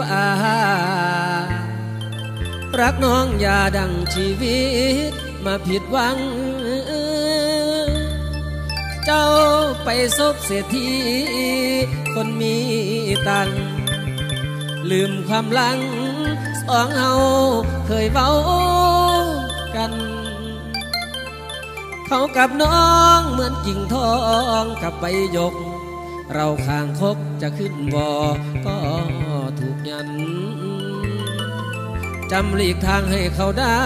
บ้ารักน้องอย่าดังชีวิตมาผิดหวัง เจ้าไปซบเสียทีคนมีตัง ลืมความหลังสองเฮาเคยเว้ากัน เขากับน้องเหมือนกิ่งทองกับใบยก เราข้างคกจะขึ้นบ่ก็ ถูกยัน จำหลีกทางให้เขาได้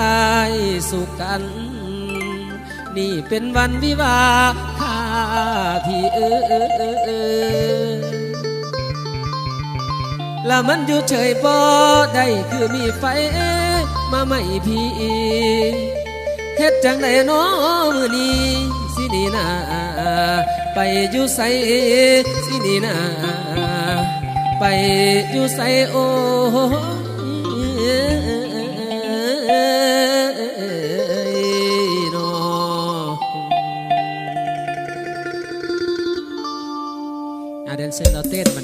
สุขกัน นี่เป็นวันวิวาข้าที่เออเออเออเออแล้วมันอยู่เฉยบ่ได้คือมีไฟมาไม่พี่เฮ็ดจังไดน้อมือนี้สินี่นาไปอยู่ใสสินี่นา ไปอยู่ใสโอ้ยน้ออาเดนเซนเราเต้นมา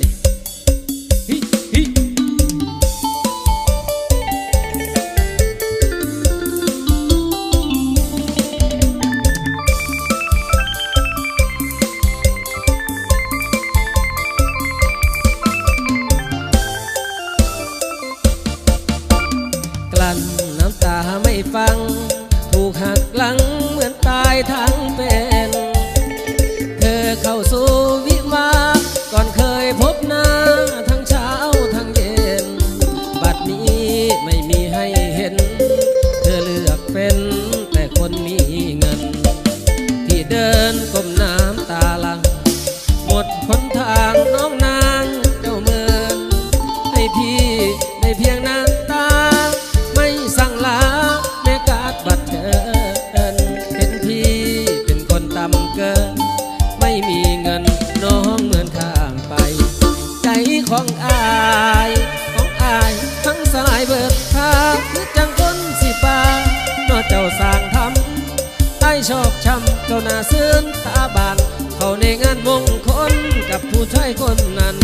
หน้าเสื่อตาบานเขาในงานมงคลกับผู้ชายคนนั้น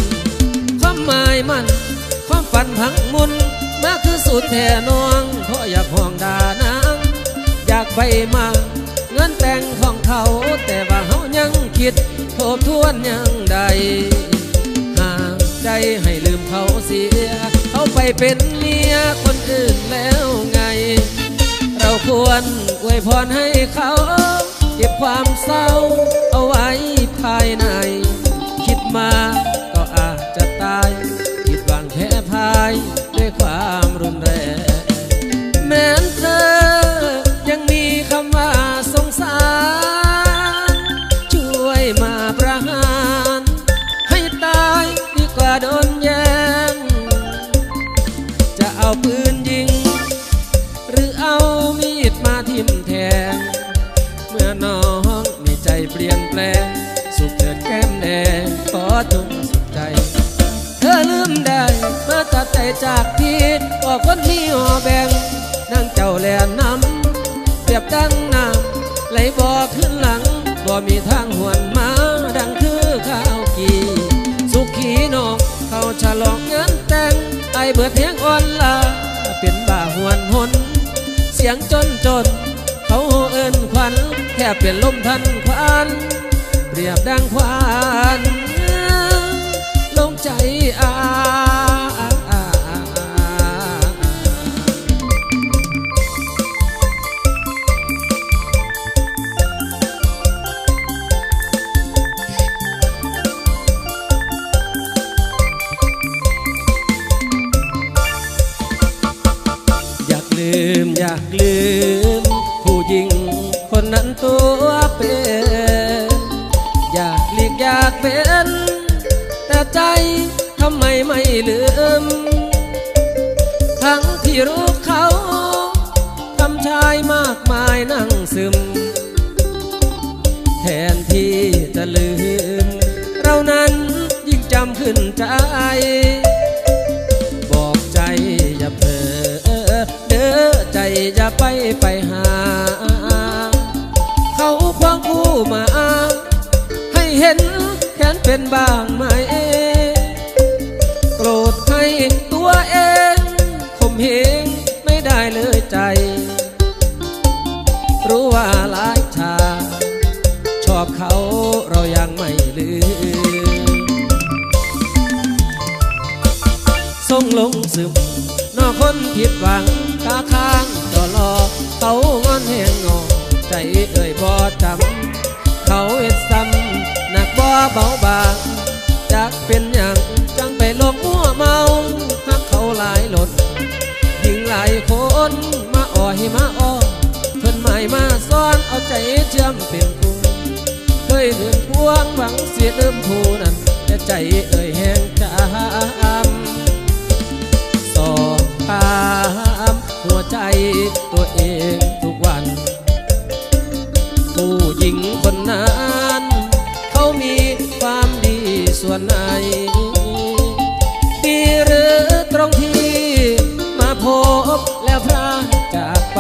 ความหมายมัน ความฝันพังมุนมาคือสุดแท่นวงเพราะอยากห่วงดานางอยากไปมาเงินแต่งของเขาแต่ว่าเขายังคิดทบทวนยังใดห่างใจให้ลืมเขาเสีย เขาไปเป็นเมียคนอื่นแล้วไง เราควรอวยพรให้เขา เก็บความเศร้าเอาไว้ภายใน คิดมาก็อาจจะตาย คิดหวังแพ้พายด้วยความรุนแรง เปลี่ยนแปลง สุขเถิดแก้มแดงขอจงสุขใจ เธอลืมได้เมาตัดใจจากพี่ออกคนมีหอแบ่งนั่งเจ้าแลนน้ำเปรียบดังน้ำไหลบ่อขึ้นหลังบ่มีทางหวนมาดังคือข้าวกีสุขีนองเขาฉลองงานแต่งไอเบิดแหงอ่อนลาเป็นบ่าหวนหนเสียงจนจน บเป็นลมทันควันเปรียบดังควัน ลืม เรานั้นยิ่งจำขึ้นใจบอกใจอย่าเผลอเด้อใจอย่าไปไปหา เขาควงคู่มา ให้เห็นแค่นเป็นบ้างไหม ผิดหวังตาข้างจอรอเขางอนแหงงอใจเอ่ยบ่จำเขาเอ็ดซ้ำหนักบ่เบาบางจักเป็นอย่างจังไปลงมัวเมาหักเขาหลายหลดยิงหลายคนมาอ่อยมาอ้อเพิ่นหมายมาซ้อนเอาใจเชื่อมเป็นคู่เคยเดินพวงหวังเสียเดิมผู้นั้นแต่ใจเอ่ยแหง วนไหน ดีหรือตรงที่มาพบแล้วพระจากไป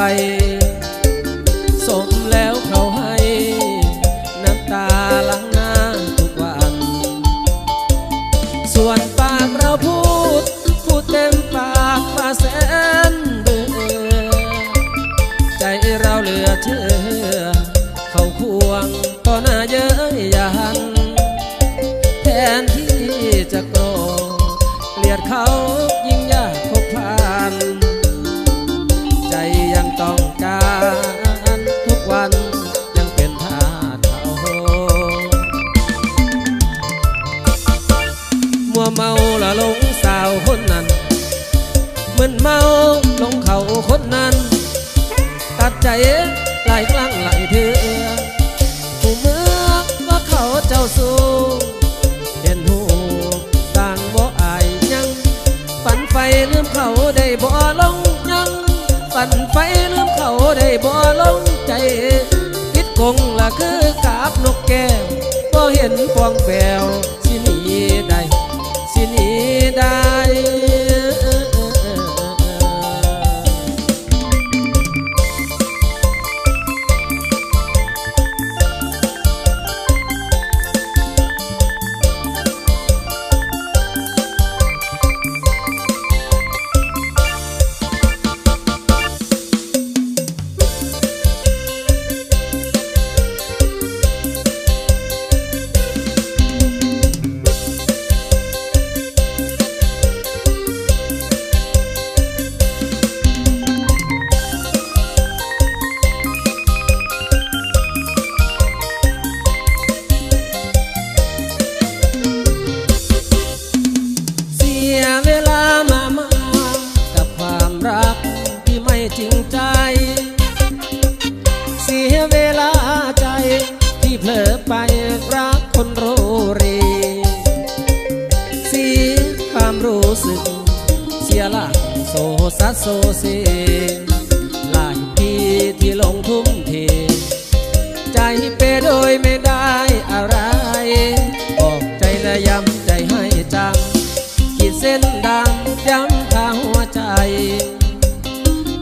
ส้นดำย้ำทางหัวใจ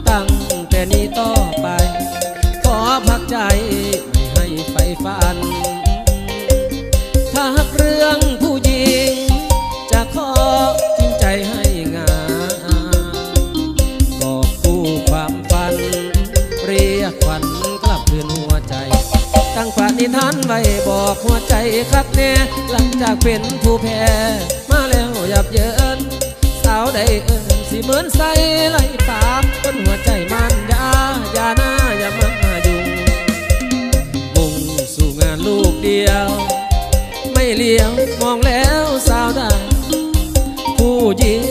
ตั้งแต่นี้ต่อไป ขอพักใจไม่ให้ไฟฝัน ถ้าเรื่องผู้หญิง จะขอจริงใจให้งามบอกคู่ความฝัน เรียกขวัญกลับคืนหัวใจ ตั้งปณิธานไว้บอกหัวใจครับแน่ หลังจากเป็นผู้แพ้ ยับเยิน สาวใดเอินสิเหมือนใสไหลปามบนหัวใจมันยาอย่าหน้าอย่ามายุ่งมุ่งสู่งานลูกเดียว ไม่เลี้ยวมองแล้วสาวได้ผู้หญิง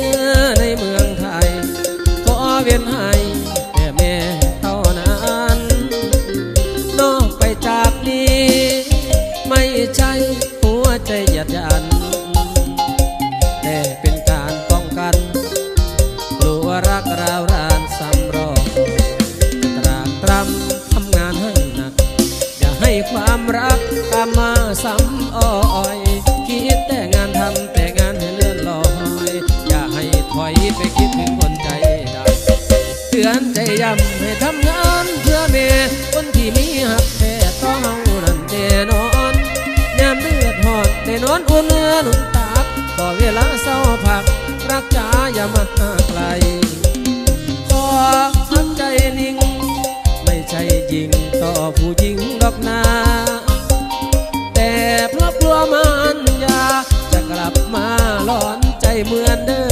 ในเมืองไทยขอเวียนหา ไม่คิดถึงคนใจดำเตือนใจยำให้ทำงานเพื่อเมคนที่มีหักแต่ต้องนั่นแน่นอนยนมเลือดหอดในนอนอุ่นเนื้อหนุนตากต่อเวลาเศร้าผัก รักจ๋าอย่ามาไกลขอหักใจนิ่ง ไม่ใช่ยิงต่อผู้หญิงดอกนาแต่เพราะกลัวมันยาจะกลับมาหลอนใจเหมือนเดิม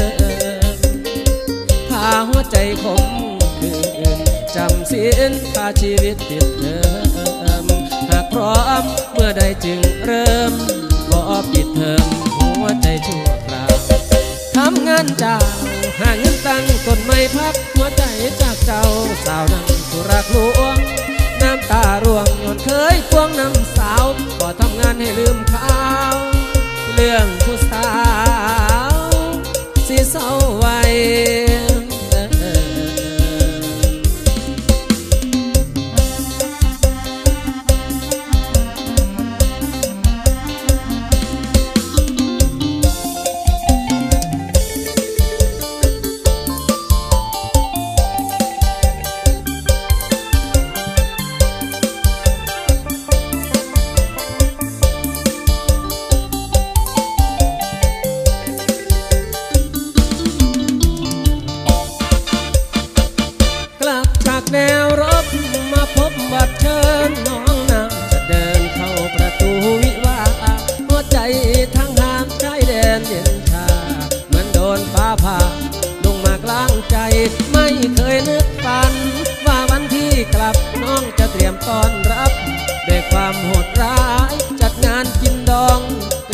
ใจคมคืนจำสิ้นพาชีวิตติดเดิมหากพร้อมเมื่อใดจึงเริ่มก็ปิดเทอมหัวใจชั่วคราวทำงานจ้าหาเงินตั้งต้นไม่พักหัวใจจากเจ้าสาวนั้นผู้รักหลวงน้ำตาร่วงย้อนเคยควงน้ำสาวก็ทำงานให้ลืมข่าว เรื่องผู้สาวสิเศร้าไว้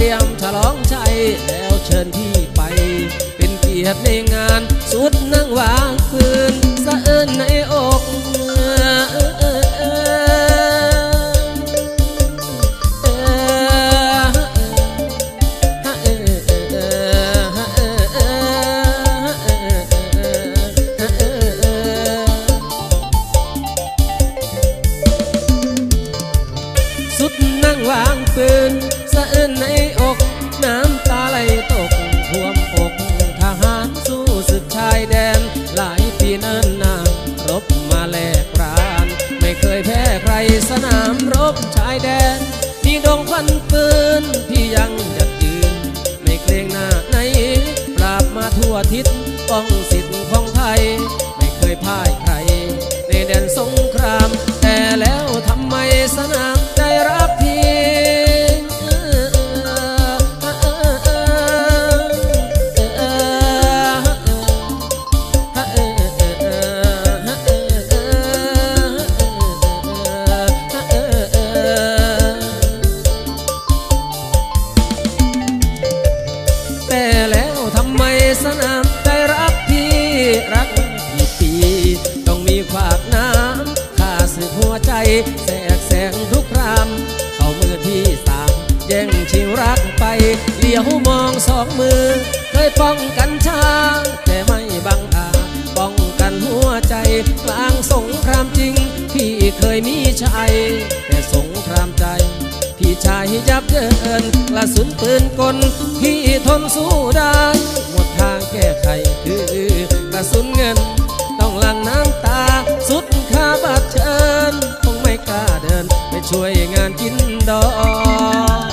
รียมฉลองชัยแล้วเชิญพี่ไป เป็นเกียรติในงานสุดนั่งวางคือ ชายแดนมีดงควันปืนที่ยังหยัดยืน ไม่เกรงหน้าไหน ปราบมาทั่วทิศป้อง แต่แล้วทำไมสนามใจรักพี่รักกี่ปี ต้องมีขวากน้ำข้าสึกหัวใจแสกแสงทุกครามเข้ามือที่สามแย่งชิงรักไปเลี้ยวมองสองมือ เคยป้องกันช้างแต่ไม่บังอาจป้องกันหัวใจ กลางสงครามจริง พี่เคยมีชัย ยับเยินกระสุนปืนกลพี่ทนสู้ได้ หมดทางแก้ไขคือกระสุนเงิน ต้องหลั่งน้ำตา สุดค่าบัตรเชิญคงไม่กล้าเดิน ไปช่วยงานกินดอง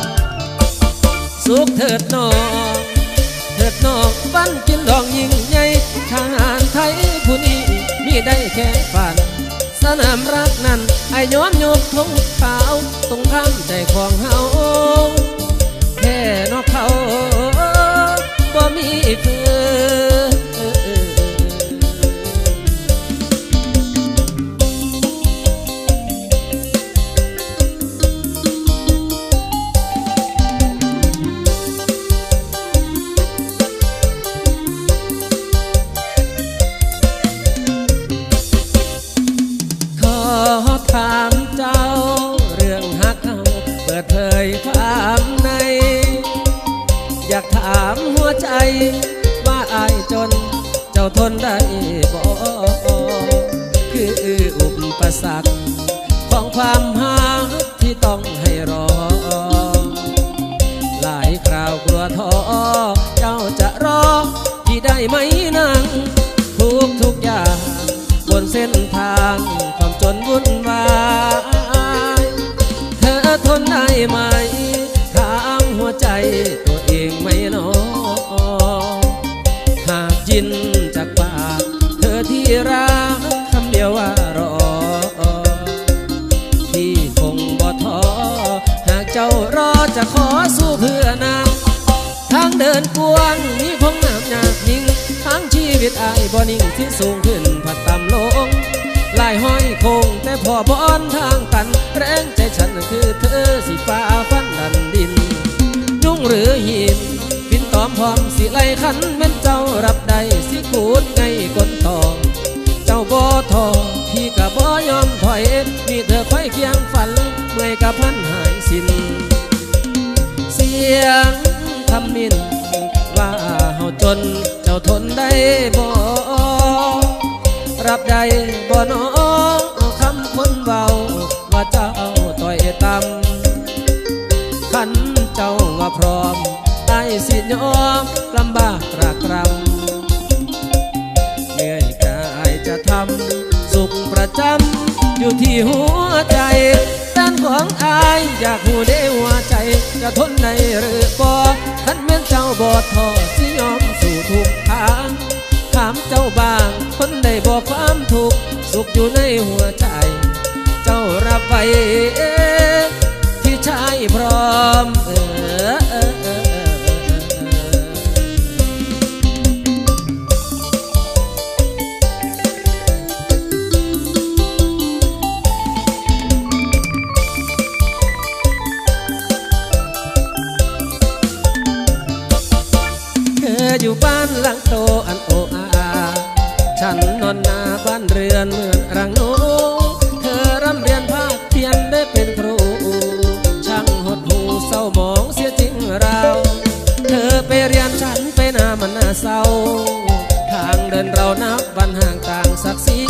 สุขเถิดน้องเถิดน้องปั้นกินดองยิ่งใหญ่ทหารไทยผู้นี้มีได้แค่ น้ำรักนั้นไอ้ย้อมโยกทงขาวตรงข้ามใจของเฮาแค่นอกเขาบ่มีเพื่อ อายบ่นิ่งที่สูงขึ้นผัดต่ำลงลายห้อยคงแต่พอบอนทางกัน แรงใจฉันคือเธอสิฟ้าฟันดันดิน ยุ่งหรือหินบินตอมพร้อมสิไลขันแม่นเจ้ารับได้สิขูดไงกนทอง เจ้าบ่ทอพี่ก็บ่ยอมถอย มีเธอคอยเคียงฝัน เมื่อยกับพันหายสิ้นเสียงคำมินว่าเฮาจน จ้าทนได้บ่รับได้บ่นอคำคนเบาว่าเจ้าต่อยต่ำขันเจ้าว่าพร้อมไอ้สิยอมลำบากตรากตรำเหนื่อยกายจะทำสุขประจำอยู่ที่หัวใจด้านของอายอยากหูได้หัวใจจะทนได้หรือบ่ท่านแม่นเจ้าบอดทอสิยอมสู่ทุกทางถามเจ้าบางคนได้บอกความทุกข์สุขอยู่ในหัวใจ เจ้ารับไว้ที่ชายพร้อมเออเออเออเออ อนนาบ้านเรือนเหมือนรังโนเธอร่ำเรียนภาคเพียนได้เป็นครู ช่างหดหูเศร้ามองเสียจริงเรา เธอไปเรียนฉันไปนามันน่าเศร้า ทางเดินเรานับวันห่างต่างศักดิ์ศรี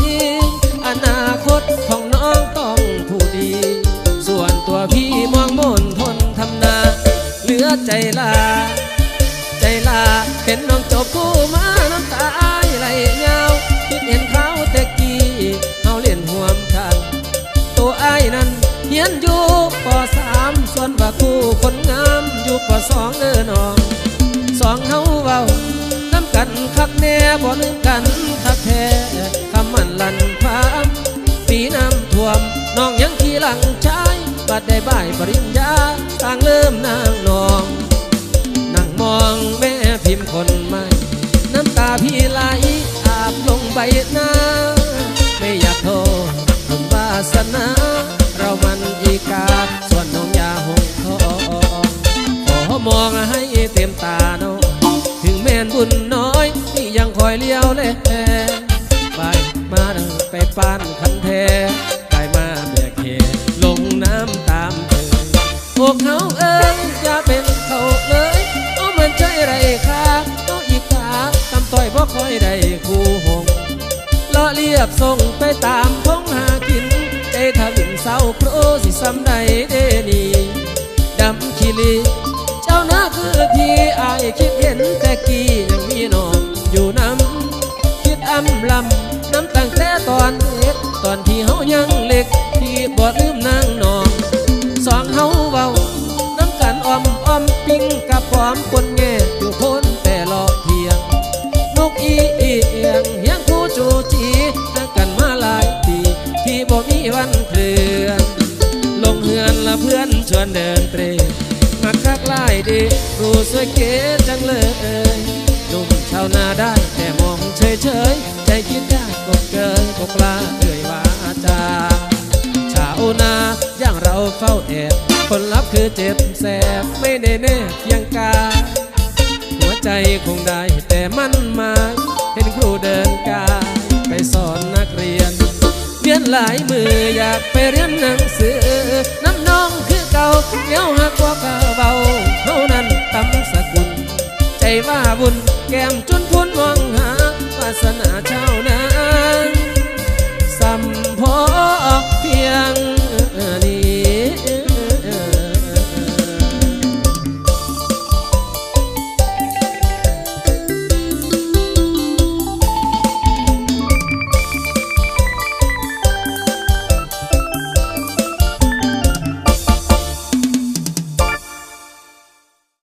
อนาคตของน้องต้องผู้ดี ส่วนตัวพี่มองมนทนทำนา เหลือใจลา ว่าคู่คนงามอยู่ปสองเออน้องสองเฮาเว้าน้ำกันคักแน่บ่ลืมกันคักแท้คำมันลันพามปีน้ำท่วมน้องยังขี่หลังชายบัดได้บ่ายปริญญาต่างเริ่มนางนองนั่งมองแม่พิมพ์คนใหม่น้ำตาพี่ไหลอาบลงใบหน้าไม่อยากโทษบุญวาสนา เรามันอีกาส่วนน้ มองให้เต็มตาน้องถึงแม่นบุญน้อยพี่ยังคอยเลี้ยวแลไปมาดินไปปานคันแทไปมาแบกเหลงน้ำตามเธอพวกเขาเอ้ยอย่าเป็นเขาเลยโอ้มันใจไรค่าโอ้อีกขาตำต่อยเพราะคอยได้คู่หงเลาะเรียบส่งไปตามพงหากินใจทวินเศร้าโครสิซ้ำใดเดนีดำขีลี เจ้านะคือพี่อายคิดเห็นแต่กี้ยังมีน้องอยู่น้ำคิดอำลำน้ำตั้งแต่ตอนเล็กตอนที่เฮายังเล็กพี่บ่ลืมนางนองสองเฮาเว้าน้ำกันอ้อมอ้อมปิ้งกับพร้อมคน ดีรู้สวยเก๋จังเลยหนุ่มชาวนาได้แต่มองเฉยเฉยๆใจคิดได้ก็เกินก็กล้าเอ่ยวาจาชาวนาอย่างเราเฝ้าแอบคนรับคือเจ็บแสบไม่แน่แน่เพียงกา หัวใจคงได้แต่มันหมายเห็นครูเดินกายไปสอนนักเรียนเรียนหลายมืออยากไปเรียนหนังสือน้ำน้องคือเก่าเดี๋ยวหักกว่าเก่า ว่าบุญแก้มจุนพุนมองหาวาสนาเช้านา